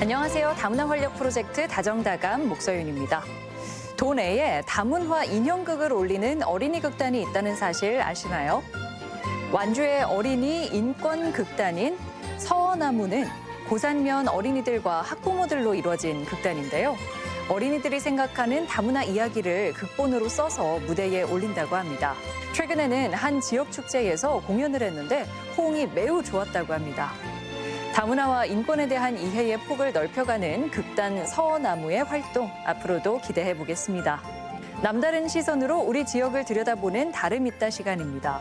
안녕하세요. 다문화 활력 프로젝트 다정다감 목서윤입니다. 도내에 다문화 인형극을 올리는 어린이 극단이 있다는 사실 아시나요? 완주의 어린이 인권 극단인 서어나무는 고산면 어린이들과 학부모들로 이루어진 극단인데요. 어린이들이 생각하는 다문화 이야기를 극본으로 써서 무대에 올린다고 합니다. 최근에는 한 지역 축제에서 공연을 했는데 호응이 매우 좋았다고 합니다. 다문화와 인권에 대한 이해의 폭을 넓혀가는 극단 서어나무의 활동 앞으로도 기대해 보겠습니다. 남다른 시선으로 우리 지역을 들여다보는 다름 있다 시간입니다.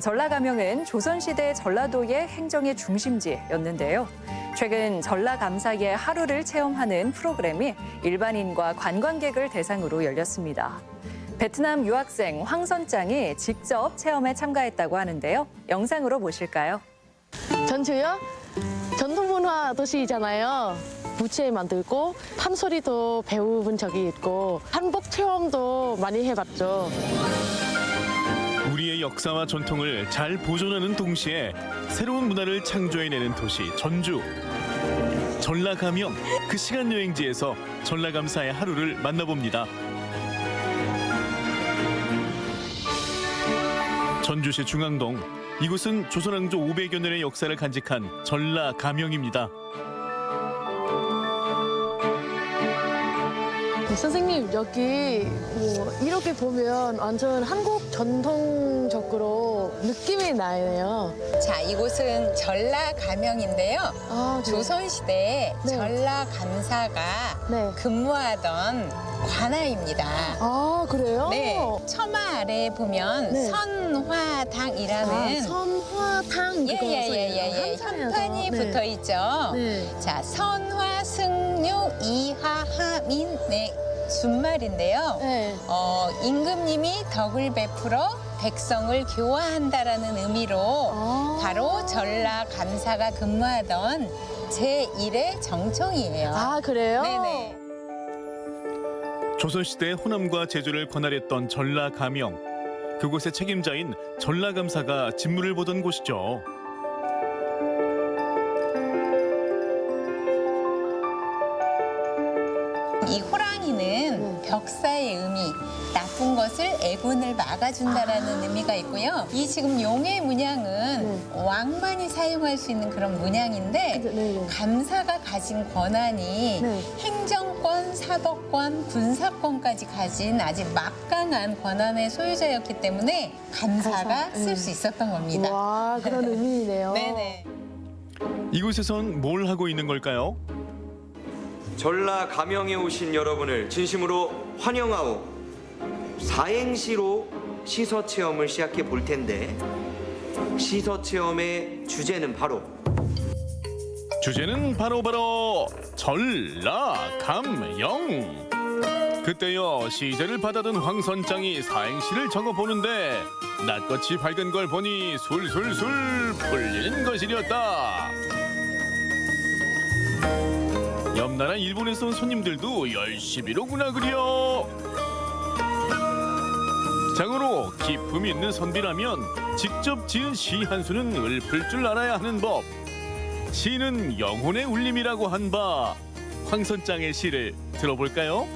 전라가명은 조선시대 전라도의 행정의 중심지였는데요. 최근 전라감사의 하루를 체험하는 프로그램이 일반인과 관광객을 대상으로 열렸습니다. 베트남 유학생 황선장이 직접 체험에 참가했다고 하는데요. 영상으로 보실까요? 전주요? 전통문화 도시잖아요. 부채 만들고 판소리도 배워본 적이 있고 한복 체험도 많이 해봤죠. 우리의 역사와 전통을 잘 보존하는 동시에 새로운 문화를 창조해내는 도시 전주. 전라가명 그 시간 여행지에서 전라감사의 하루를 만나봅니다. 전주시 중앙동 이곳은 조선왕조 500여 년의 역사를 간직한 전라가명입니다. 선생님 여기 뭐 이렇게 보면 완전 한국 전통적으로 느낌이 나네요. 자, 이곳은 전라 가명인데요. 아, 네. 조선시대에 네. 전라 감사가 네. 근무하던 관아입니다. 아 그래요? 네, 처마 아래에 보면 네. 선화당이라는 아, 선화탕 예, 그거 예, 예, 예, 예. 현판이 네. 붙어 있죠. 네. 자, 선화, 승유, 이하, 하 민, 네, 준말인데요. 네. 어, 임금님이 덕을 베풀어 백성을 교화한다라는 의미로 아. 바로 전라 감사가 근무하던 제1의 정청이에요. 아 그래요? 네네. 조선시대 호남과 제주를 관할했던 전라가명. 그곳의 책임자인 전라감사가 진무를 보던 곳이죠. 네. 벽사의 의미, 나쁜 것을 애군을 막아준다라는 의미가 있고요. 이 지금 용의 문양은 왕만이 사용할 수 있는 그런 문양인데 네, 네. 감사가 가진 권한이 네. 행정권, 사법권, 군사권까지 가진 아주 막강한 권한의 소유자였기 때문에 감사가 감사, 쓸 네. 수 있었던 겁니다. 와 그런 의미네요. 네네. 이곳에선 뭘 하고 있는 걸까요? 전라 가명에 오신 여러분을 진심으로 환영하오 사행시로 시서 체험을 시작해 볼 텐데 시서 체험의 주제는 바로 주제는 바로바로 전라감영. 그때여 시제를 받아든 황선장이 사행시를 적어보는데 낯꽃이 밝은 걸 보니 술술술 풀리는 것이었다. 옆나라 일본에서 온 손님들도 열심히로구나 그려. 장으로 기품 있는 선비라면 직접 지은 시 한 수는 읊을 줄 알아야 하는 법. 시는 영혼의 울림이라고 한 바 황선장의 시를 들어볼까요?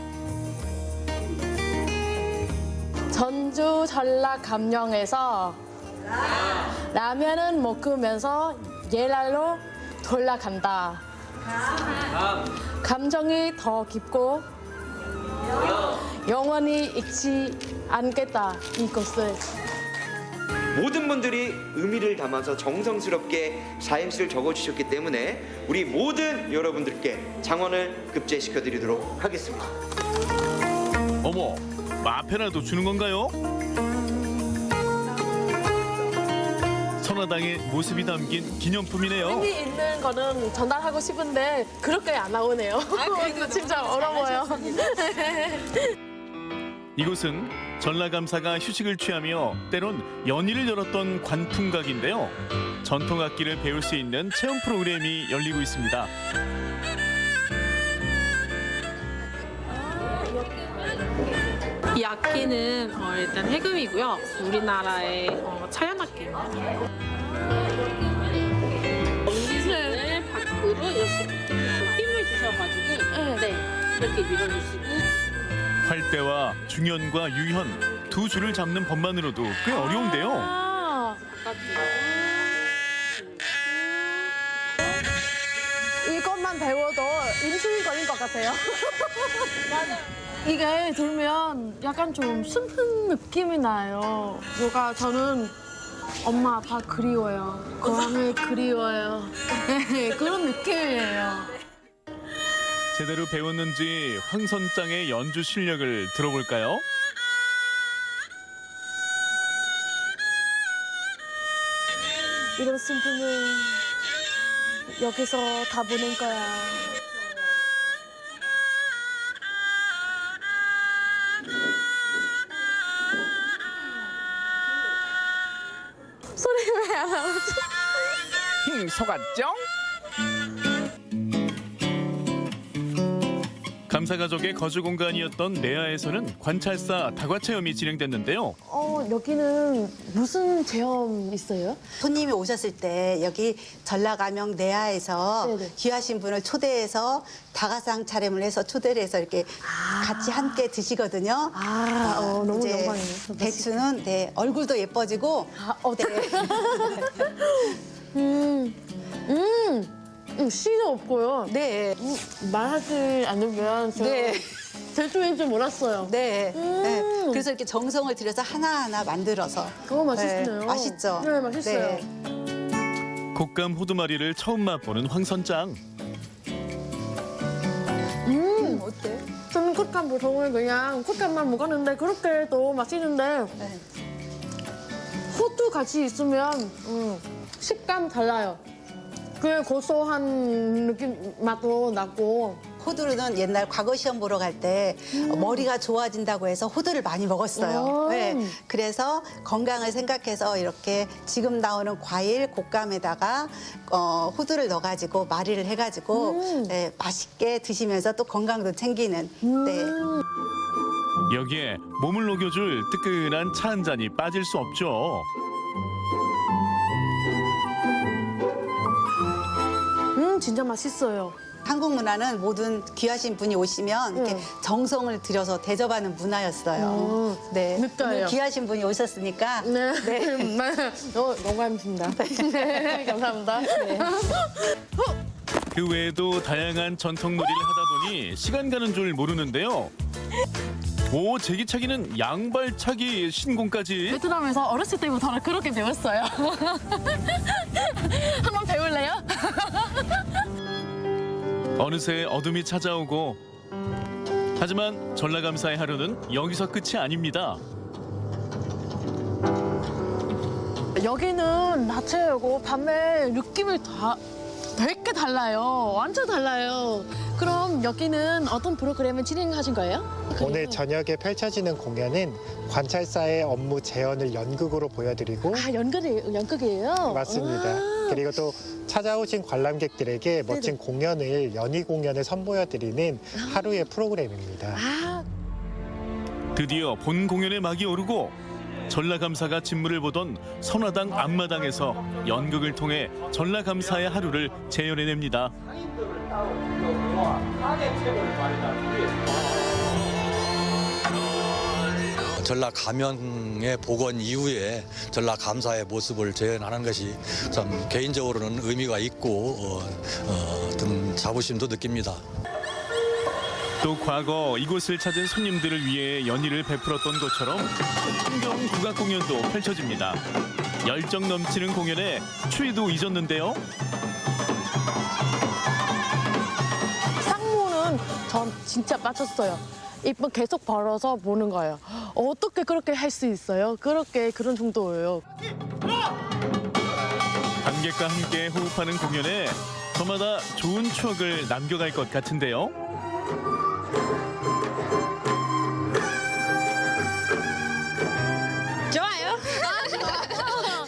전주 전라 감령에서 라면은 먹으면서 예랄로 돌아간다. 감정이 더 깊고 영원히 잊지 않겠다 이것을. 모든 분들이 의미를 담아서 정성스럽게 사행시를 적어주셨기 때문에 우리 모든 여러분들께 장원을 급제시켜 드리도록 하겠습니다. 어머, 마페라도 주는 건가요? 선화당의 모습이 담긴 기념품이네요. 의미 있는 거는 전달하고 싶은데 그렇게 안 나오네요. 진짜 어려워요. 이곳은 전라감사가 휴식을 취하며 때론 연희를 열었던 관풍각인데요. 전통 악기를 배울 수 있는 체험 프로그램이 열리고 있습니다. 이 악기는 어, 일단 해금이고요. 우리나라의 어, 차연악기입니다. 기술을 밖으로 이렇게 힘을 주셔야 이렇게 밀어주시고 활대와 중현과 유현 두 줄을 잡는 법만으로도 꽤 어려운데요. 아, 이것만 배워도 인sulin 걸린 것 같아요. 이게 들면 약간 좀 슬픈 느낌이 나요. 뭔가 저는 엄마 아빠 그리워요. 고향을 그리워요. 네, 그런 느낌이에요. 제대로 배웠는지 황선장의 연주 실력을 들어볼까요? 이런 슬픔을 여기서 다 보낸 거야. 나오지? 속았죠? 감사가족의 거주 공간이었던 내야에서는 관찰사 다과 체험이 진행됐는데요. 어, 여기는 무슨 체험 있어요? 손님이 오셨을 때 여기 전라가명 내야에서 네네. 귀하신 분을 초대해서 다가상 차림을 해서 초대를 해서 이렇게 같이 함께 드시거든요. 아, 어, 너무 이제 영광이네요. 배추는 네, 얼굴도 예뻐지고 아, 어떡해. 네. 음, 음, 음, 씨도 없고요. 네. 음, 말하지 않으면 저 네. 제주인 줄 몰랐어요. 네. 음. 네. 그래서 이렇게 정성을 들여서 하나하나 만들어서 그거 맛있네요. 네, 맛있죠? 네, 맛있어요. 네. 곶감 호두마리를 처음 맛보는 황선장. 음, 어때? 저는 콧감 보통은 그냥 콧감만 먹었는데 그렇게 또 맛있는데 네. 호두 같이 있으면 음, 식감 달라요. 그 고소한 느낌 맛도 나고 호두는 옛날 과거 시험 보러 갈때 음. 머리가 좋아진다고 해서 호두를 많이 먹었어요. 오. 네. 그래서 건강을 생각해서 이렇게 지금 나오는 과일 곶감에다가 어, 호두를 넣어가지고 마리를 해가지고 음. 네, 맛있게 드시면서 또 건강도 챙기는 네. 여기에 몸을 녹여줄 뜨끈한 차 한 잔이 빠질 수 없죠. 음 진짜 맛있어요. 한국 문화는 모든 귀하신 분이 오시면 이렇게 네. 정성을 들여서 대접하는 문화였어요. 음, 네. 오늘 귀하신 분이 오셨으니까 네, 네. 어, 영광입니다. 네, 감사합니다. 네. 그 외에도 다양한 전통 놀이를 하다 보니 시간 가는 줄 모르는데요. 오 제기차기는 양발차기 신공까지 베트남에서 어렸을 때부터 그렇게 배웠어요. 한번 배울래요? 어느새 어둠이 찾아오고 하지만 전라감사의 하루는 여기서 끝이 아닙니다. 여기는 낮에 오고 밤에 느낌이 다 되게 달라요. 완전 달라요. 그럼 여기는 어떤 프로그램을 진행하신 거예요? 오늘 저녁에 펼쳐지는 공연은 관찰사의 업무 재현을 연극으로 보여드리고 아 연극이 연극이에요? 맞습니다. 아, 그리고 또 찾아오신 관람객들에게 멋진 공연을 연희 공연을 선보여 드리는 하루의 프로그램입니다. 아 드디어 본 공연의 막이 오르고 전라감사가 진무를 보던 선화당 앞마당에서 연극을 통해 전라감사의 하루를 재현해냅니다. 전라 가명의 복원 이후에 전라 감사의 모습을 재현하는 것이 참 개인적으로는 의미가 있고 어, 어, 어떤 자부심도 느낍니다. 또 과거 이곳을 찾은 손님들을 위해 연희를 베풀었던 것처럼 흥겨운 국악 공연도 펼쳐집니다. 열정 넘치는 공연에 추위도 잊었는데요. 쌍무는 전 진짜 빠졌어요. 입은 계속 벌어서 보는 거예요. 어떻게 그렇게 할 수 있어요? 그렇게 그런 정도예요. 관객과 함께 호흡하는 공연에 저마다 좋은 추억을 남겨갈 것 같은데요. 좋아요.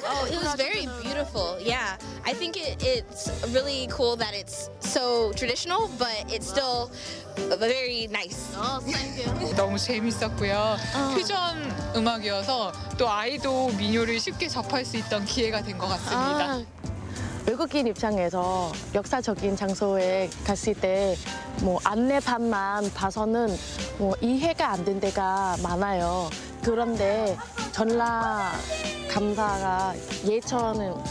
oh, it was very beautiful. Yeah, I think it, it's really cool that it's so traditional, but it's still very nice. 너무 재밌었고요. 퓨전 음악이어서 또 아이도 민요를 쉽게 접할 수 있던 기회가 된 것 같습니다. 아, 외국인 입장에서 역사적인 장소에 갔을 때 뭐 안내판만 봐서는 뭐 이해가 안 된 데가 많아요. 그런데 전라 감사가 예천은 뭐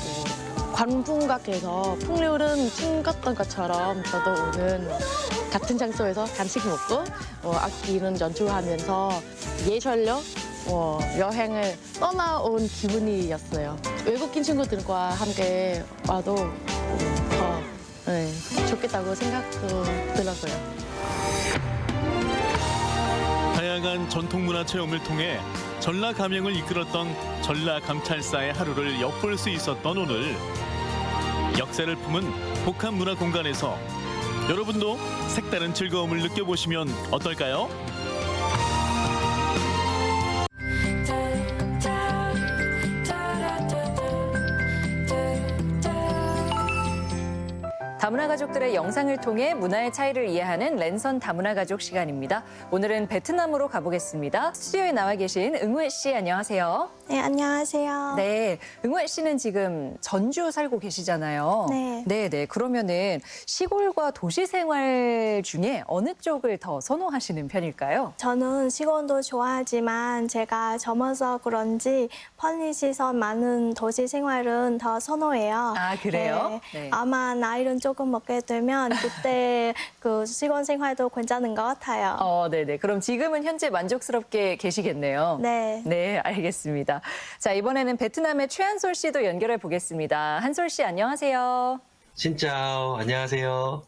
관풍각에서 풍류를 튕겼던 것처럼 저도 오늘 같은 장소에서 간식 먹고 어, 악기는 연주하면서 예절력 어, 여행을 떠나온 기분이었어요. 외국인 친구들과 함께 와도 음, 더 네, 좋겠다고 생각도 들었어요. 다양한 전통문화 체험을 통해 전라 감영을 이끌었던 전라 감찰사의 하루를 엿볼 수 있었던 오늘 역사를 품은 복합 문화 공간에서 여러분도 색다른 즐거움을 느껴보시면 어떨까요? 다문화 가족들의 영상을 통해 문화의 차이를 이해하는 랜선 다문화 가족 시간입니다. 오늘은 베트남으로 가보겠습니다. 스튜디오에 나와 계신 응우애 씨 안녕하세요. 네, 안녕하세요. 네, 응우애 씨는 지금 전주 살고 계시잖아요. 네. 네, 네. 그러면은 시골과 도시 생활 중에 어느 쪽을 더 선호하시는 편일까요? 저는 시골도 좋아하지만 제가 젊어서 그런지 편리시설 많은 도시 생활은 더 선호해요. 아, 그래요? 네. 네. 아마 나이를 조금 먹게 되면 그때 그 시골 생활도 괜찮은 것 같아요. 어, 네, 네. 그럼 지금은 현재 만족스럽게 계시겠네요. 네. 네, 알겠습니다. 자, 이번에는 베트남의 최한솔 씨도 연결해 보겠습니다. 한솔 씨, 안녕하세요. 신짜오, 안녕하세요.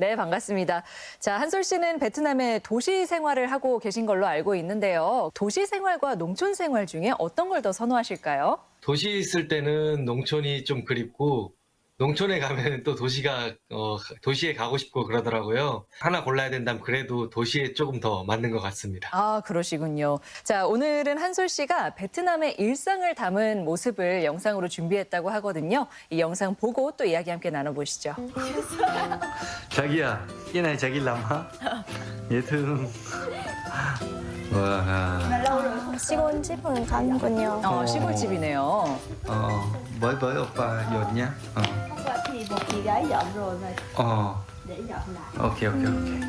네, 반갑습니다. 자, 한솔 씨는 베트남의 도시 생활을 하고 계신 걸로 알고 있는데요. 도시 생활과 농촌 생활 중에 어떤 걸 더 선호하실까요? 도시 있을 때는 농촌이 좀 그립고, 농촌에 가면 또 도시가, 어, 도시에 가고 싶고 그러더라고요. 하나 골라야 된다면 그래도 도시에 조금 더 맞는 것 같습니다. 아, 그러시군요. 자, 오늘은 한솔 씨가 베트남의 일상을 담은 모습을 영상으로 준비했다고 하거든요. 이 영상 보고 또 이야기 함께 나눠보시죠. 자기야, này 자기 dễ thương. Wow. 시골집은 가는군요. 어, 시골집이네요. Oppa dọn nhé. Ờ. thì một chị gái dọn rồi mà Ờ, để dọn lại. 오케이 오케이 오케이.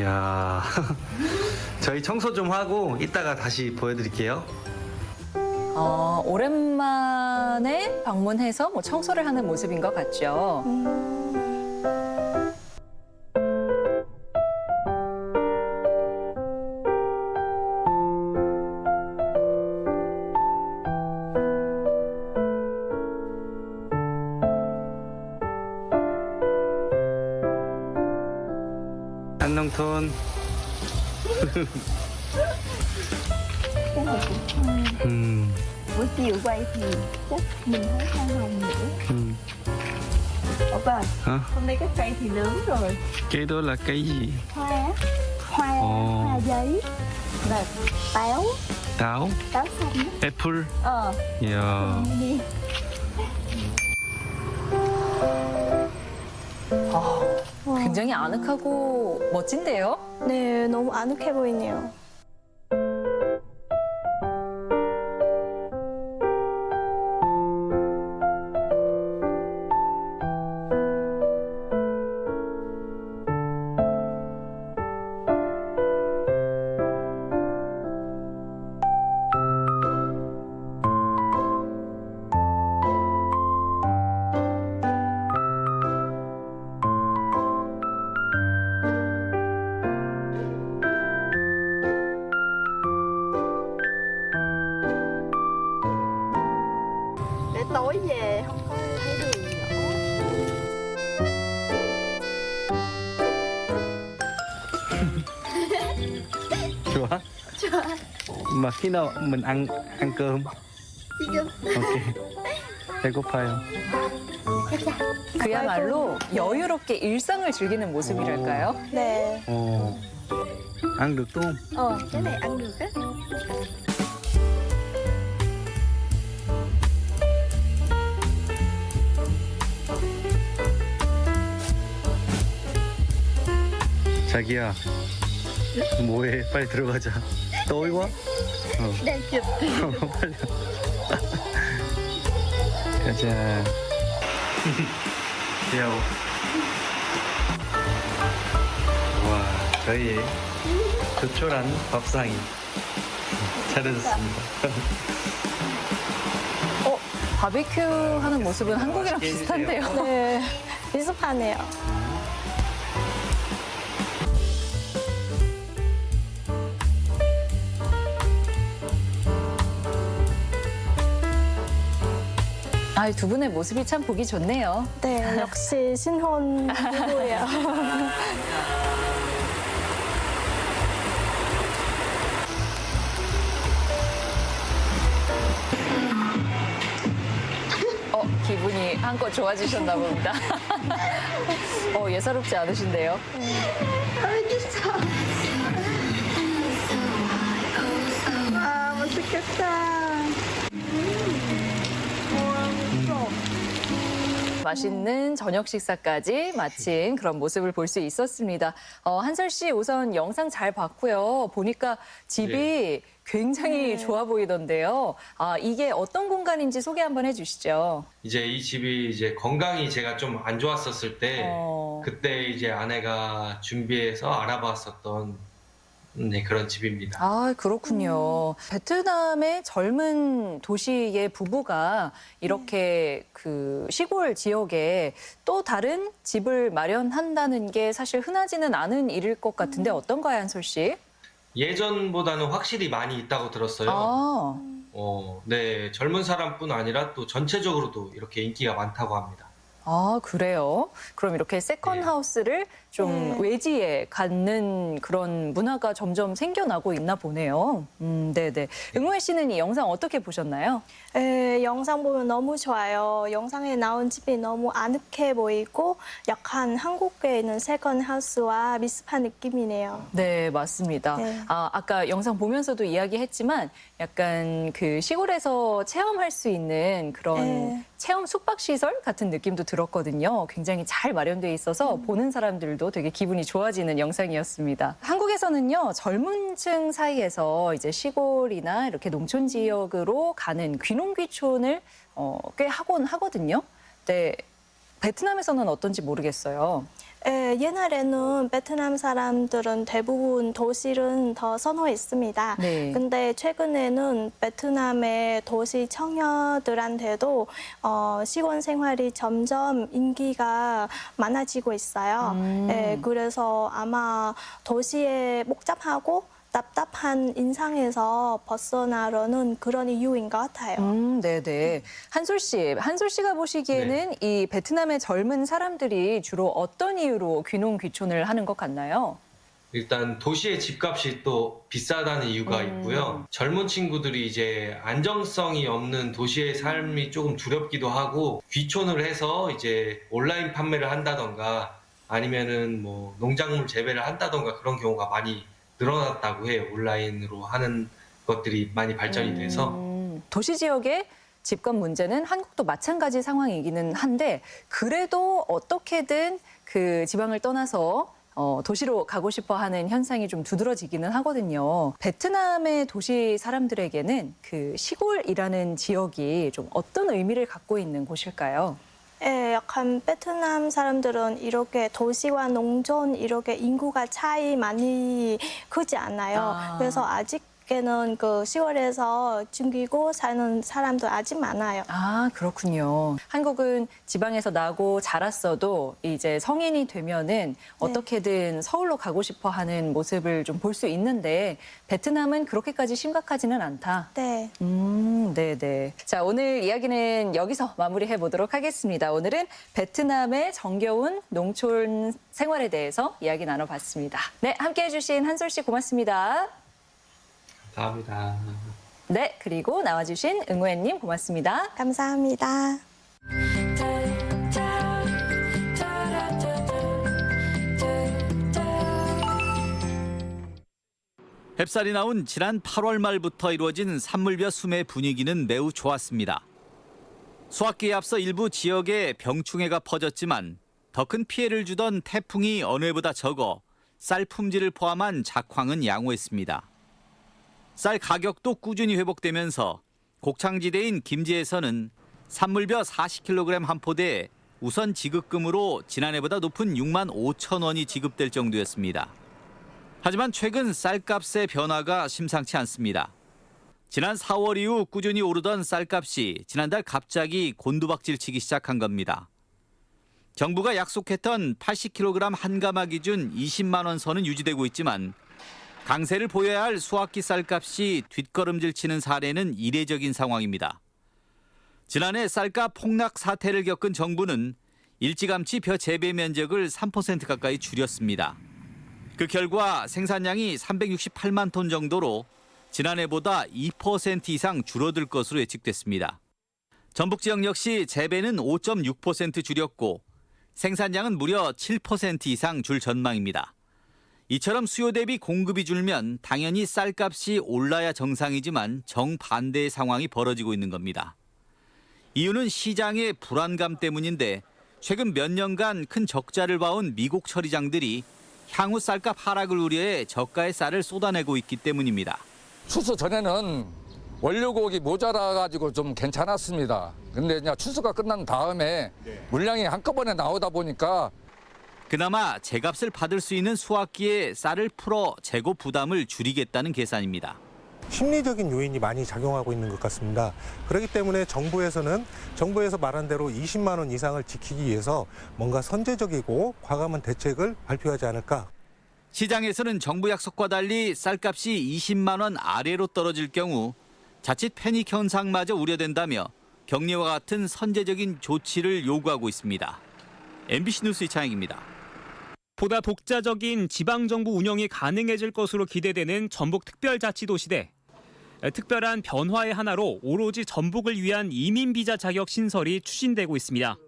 이야, 저희 청소 좀 하고 이따가 다시 보여드릴게요. 어, 오랜만에 방문해서 뭐 청소를 하는 모습인 것 같죠. ăn nông thôn ừ. buổi chiều quay thì chắc mình thấy hoa hồng nữa ừ. Ủa bà, Hả? hôm nay cái cây thì lớn rồi Cây đó là cây gì? Hoa Hoa, oh. hoa giấy Và táo Táo Táo xanh Apple Ờ Dạ yeah. 굉장히 아늑하고 멋진데요? 네, 너무 아늑해 보이네요. Khi nào mình ăn ăn cơm? 지금 오케이. 배고파요. 그야말로 여유롭게 일상을 즐기는 모습이랄까요? 네. Ồ. Ăn được đúng không? ờ cái này ăn được á 자기야. 뭐해? 빨리 들어가자. 더위 đang chụp 빨리. 가자. 귀여워. 와, 저희의 조촐한 밥상이 차려졌습니다. 어, 바비큐 하는 모습은 한국이랑 비슷한데요. 네, 비슷하네요. 아, 두 분의 모습이 참 보기 좋네요. 네, 역시 신혼 부부예요. 어, 기분이 한껏 좋아지셨나 봅니다. 어, 예사롭지 않으신데요. 아, 맛있겠다. 맛있는 저녁 식사까지 마친 그런 모습을 볼 수 있었습니다. 어, 한설 씨 우선 영상 잘 봤고요. 보니까 집이 굉장히 좋아 보이던데요. 아, 이게 어떤 공간인지 소개 한번 해주시죠. 이제 이 집이 이제 건강이 제가 좀 안 좋았었을 때 어. 그때 이제 아내가 준비해서 알아봤었던 네, 그런 집입니다. 아, 그렇군요. 베트남의 젊은 도시의 부부가 이렇게 그 시골 지역에 또 다른 집을 마련한다는 게 사실 흔하지는 않은 일일 것 같은데 어떤가요, 한솔 씨? 예전보다는 확실히 많이 있다고 들었어요. 아, 어, 네, 젊은 사람뿐 아니라 또 전체적으로도 이렇게 인기가 많다고 합니다. 아, 그래요? 그럼 이렇게 세컨 하우스를 좀 외지에 갖는 그런 문화가 점점 생겨나고 있나 보네요. 음, 네네. 응우혜 씨는 이 영상 어떻게 보셨나요? 네, 영상 보면 너무 좋아요. 영상에 나온 집이 너무 아늑해 보이고 약간 한국에 있는 세컨 하우스와 비슷한 느낌이네요. 네, 맞습니다. 네. 아, 아까 영상 보면서도 이야기했지만 약간 그 시골에서 체험할 수 있는 그런 네. 체험 숙박 시설 같은 느낌도 들었거든요. 굉장히 잘 마련돼 있어서 음. 보는 사람들도 되게 기분이 좋아지는 영상이었습니다. 한국에서는요, 젊은 층 사이에서 이제 시골이나 이렇게 농촌 지역으로 가는 귀농귀촌을 어, 꽤 하곤 하거든요. 네. 베트남에서는 어떤지 모르겠어요. 예, 옛날에는 베트남 사람들은 대부분 도시를 더 선호했습니다. 네. 근데 최근에는 베트남의 도시 청년들한테도 어, 시골 생활이 점점 인기가 많아지고 있어요. 음. 예, 그래서 아마 도시에 복잡하고 답답한 인상에서 벗어나려는 그런 이유인 것 같아요. 음, 네네. 한솔 씨, 한솔 씨가 보시기에는 이 베트남의 젊은 사람들이 주로 어떤 이유로 귀농 귀촌을 하는 것 같나요? 일단 도시의 집값이 또 비싸다는 이유가 음. 있고요. 젊은 친구들이 이제 안정성이 없는 도시의 삶이 조금 두렵기도 하고 귀촌을 해서 이제 온라인 판매를 한다던가 아니면은 뭐 농작물 재배를 한다던가 그런 경우가 많이 늘어났다고 해요. 온라인으로 하는 것들이 많이 발전이 돼서. 음, 도시 지역의 집값 문제는 한국도 마찬가지 상황이기는 한데 그래도 어떻게든 그 지방을 떠나서 어, 도시로 가고 싶어 하는 현상이 좀 두드러지기는 하거든요. 베트남의 도시 사람들에게는 그 시골이라는 지역이 좀 어떤 의미를 갖고 있는 곳일까요? 예, 약간 베트남 사람들은 이렇게 도시와 농촌 이렇게 인구가 차이 많이 크지 않아요. 아. 그래서 아직 에는 그 시골에서 즐기고 사는 사람도 아직 많아요. 아, 그렇군요. 한국은 지방에서 나고 자랐어도 이제 성인이 되면은 어떻게든 서울로 가고 싶어 하는 모습을 좀 볼 수 있는데 베트남은 그렇게까지 심각하지는 않다. 네. 음, 네네. 자, 오늘 이야기는 여기서 마무리해 보도록 하겠습니다. 오늘은 베트남의 정겨운 농촌 생활에 대해서 이야기 나눠봤습니다. 네, 함께 해주신 한솔 씨 고맙습니다. 감사합니다. 네, 그리고 나와주신 응우애님 고맙습니다. 감사합니다. 햅쌀이 나온 지난 8월 말부터 이루어진 산물벼 수매 분위기는 매우 좋았습니다. 수확기에 앞서 일부 지역에 병충해가 퍼졌지만 더 큰 피해를 주던 태풍이 어느 해보다 적어 쌀 품질을 포함한 작황은 양호했습니다. 쌀 가격도 꾸준히 회복되면서 곡창지대인 김제에서는 산물벼 40kg 한 포대에 우선 지급금으로 지난해보다 높은 6만 5천 원이 지급될 정도였습니다. 하지만 최근 쌀값의 변화가 심상치 않습니다. 지난 4월 이후 꾸준히 오르던 쌀값이 지난달 갑자기 곤두박질 치기 시작한 겁니다. 정부가 약속했던 80kg 한가마 기준 20만 원 선은 유지되고 있지만 강세를 보여야 할 수확기 쌀값이 뒷걸음질 치는 사례는 이례적인 상황입니다. 지난해 쌀값 폭락 사태를 겪은 정부는 일찌감치 벼 재배 면적을 3% 가까이 줄였습니다. 그 결과 생산량이 368만 톤 정도로 지난해보다 2% 이상 줄어들 것으로 예측됐습니다. 전북 지역 역시 재배는 5.6% 줄였고 생산량은 무려 7% 이상 줄 전망입니다. 이처럼 수요 대비 공급이 줄면 당연히 쌀값이 올라야 정상이지만 정반대의 상황이 벌어지고 있는 겁니다. 이유는 시장의 불안감 때문인데 최근 몇 년간 큰 적자를 봐온 미국 처리장들이 향후 쌀값 하락을 우려해 저가의 쌀을 쏟아내고 있기 때문입니다. 추수 전에는 원료곡이 모자라 가지고 좀 괜찮았습니다. 근데 이제 추수가 끝난 다음에 물량이 한꺼번에 나오다 보니까 그나마 제값을 받을 수 있는 수확기에 쌀을 풀어 재고 부담을 줄이겠다는 계산입니다. 심리적인 요인이 많이 작용하고 있는 것 같습니다. 그렇기 때문에 정부에서는 정부에서 말한 대로 20만 원 이상을 지키기 위해서 뭔가 선제적이고 과감한 대책을 발표하지 않을까 시장에서는 정부 약속과 달리 쌀값이 20만 원 아래로 떨어질 경우 자칫 패닉 현상마저 우려된다며 격리와 같은 선제적인 조치를 요구하고 있습니다. MBC 뉴스 이창익입니다. 보다 독자적인 지방정부 운영이 가능해질 것으로 기대되는 전북특별자치도시대. 특별한 변화의 하나로 오로지 전북을 위한 이민비자 자격 신설이 추진되고 있습니다.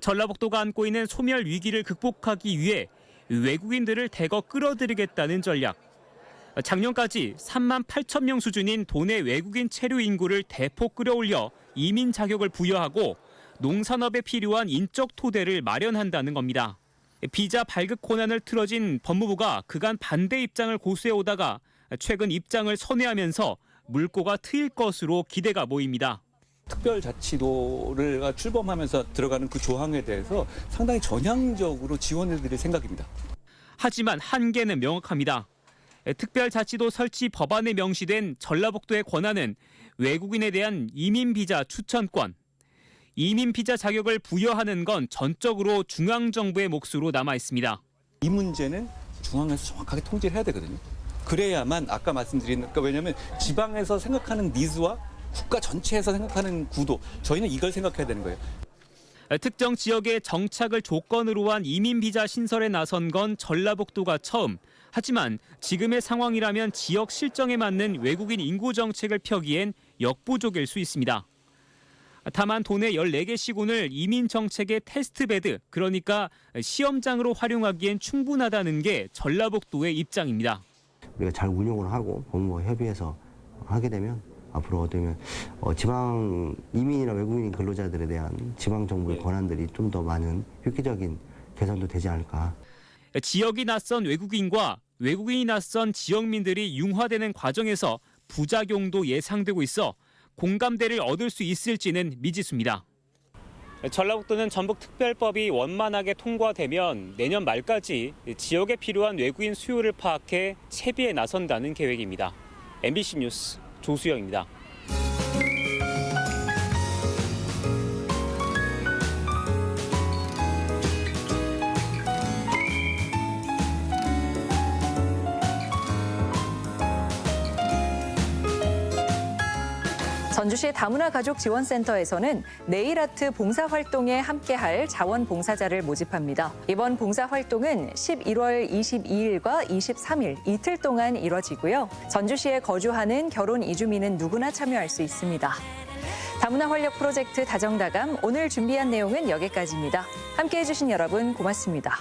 전라북도가 안고 있는 소멸 위기를 극복하기 위해 외국인들을 대거 끌어들이겠다는 전략. 작년까지 3만 8천 명 수준인 도내 외국인 체류 인구를 대폭 끌어올려 이민 자격을 부여하고 농산업에 필요한 인적 토대를 마련한다는 겁니다. 비자 발급 권한을 틀어진 법무부가 그간 반대 입장을 고수해 오다가 최근 입장을 선회하면서 물꼬가 트일 것으로 기대가 모입니다. 특별자치도를 출범하면서 들어가는 그 조항에 대해서 상당히 전향적으로 지원해 드릴 생각입니다. 하지만 한계는 명확합니다. 특별자치도 설치 법안에 명시된 전라북도의 권한은 외국인에 대한 이민 비자 추천권, 이민 비자 자격을 부여하는 건 전적으로 중앙 정부의 몫으로 남아 있습니다. 이 문제는 중앙에서 정확하게 통제를 해야 되거든요. 그래야만 아까 말씀드린 그러니까 왜냐하면 지방에서 생각하는 니즈와 국가 전체에서 생각하는 구도 저희는 이걸 생각해야 되는 거예요. 특정 지역의 정착을 조건으로 한 이민 비자 신설에 나선 건 전라북도가 처음. 하지만 지금의 상황이라면 지역 실정에 맞는 외국인 인구 정책을 펴기엔 역부족일 수 있습니다. 다만 도내 14개 시군을 이민 정책의 테스트베드, 그러니까 시험장으로 활용하기엔 충분하다는 게 전라북도의 입장입니다. 우리가 잘 운용을 하고 법무부와 협의해서 하게 되면 앞으로 어쩌면 어, 지방 이민이나 외국인 근로자들에 대한 지방 정부의 권한들이 좀 더 많은 획기적인 개선도 되지 않을까. 지역이 낯선 외국인과 외국인이 낯선 지역민들이 융화되는 과정에서 부작용도 예상되고 있어 공감대를 얻을 수 있을지는 미지수입니다. 전라북도는 전북특별법이 원만하게 통과되면 내년 말까지 지역에 필요한 외국인 수요를 파악해 채비에 나선다는 계획입니다. MBC 뉴스 조수영입니다. 전주시 다문화 가족 지원센터에서는 네일 아트 봉사 활동에 함께할 자원봉사자를 모집합니다. 이번 봉사 활동은 11월 22일과 23일 이틀 동안 이뤄지고요. 전주시에 거주하는 결혼 이주민은 누구나 참여할 수 있습니다. 다문화 활력 프로젝트 다정다감 오늘 준비한 내용은 여기까지입니다. 함께 해 주신 여러분 고맙습니다.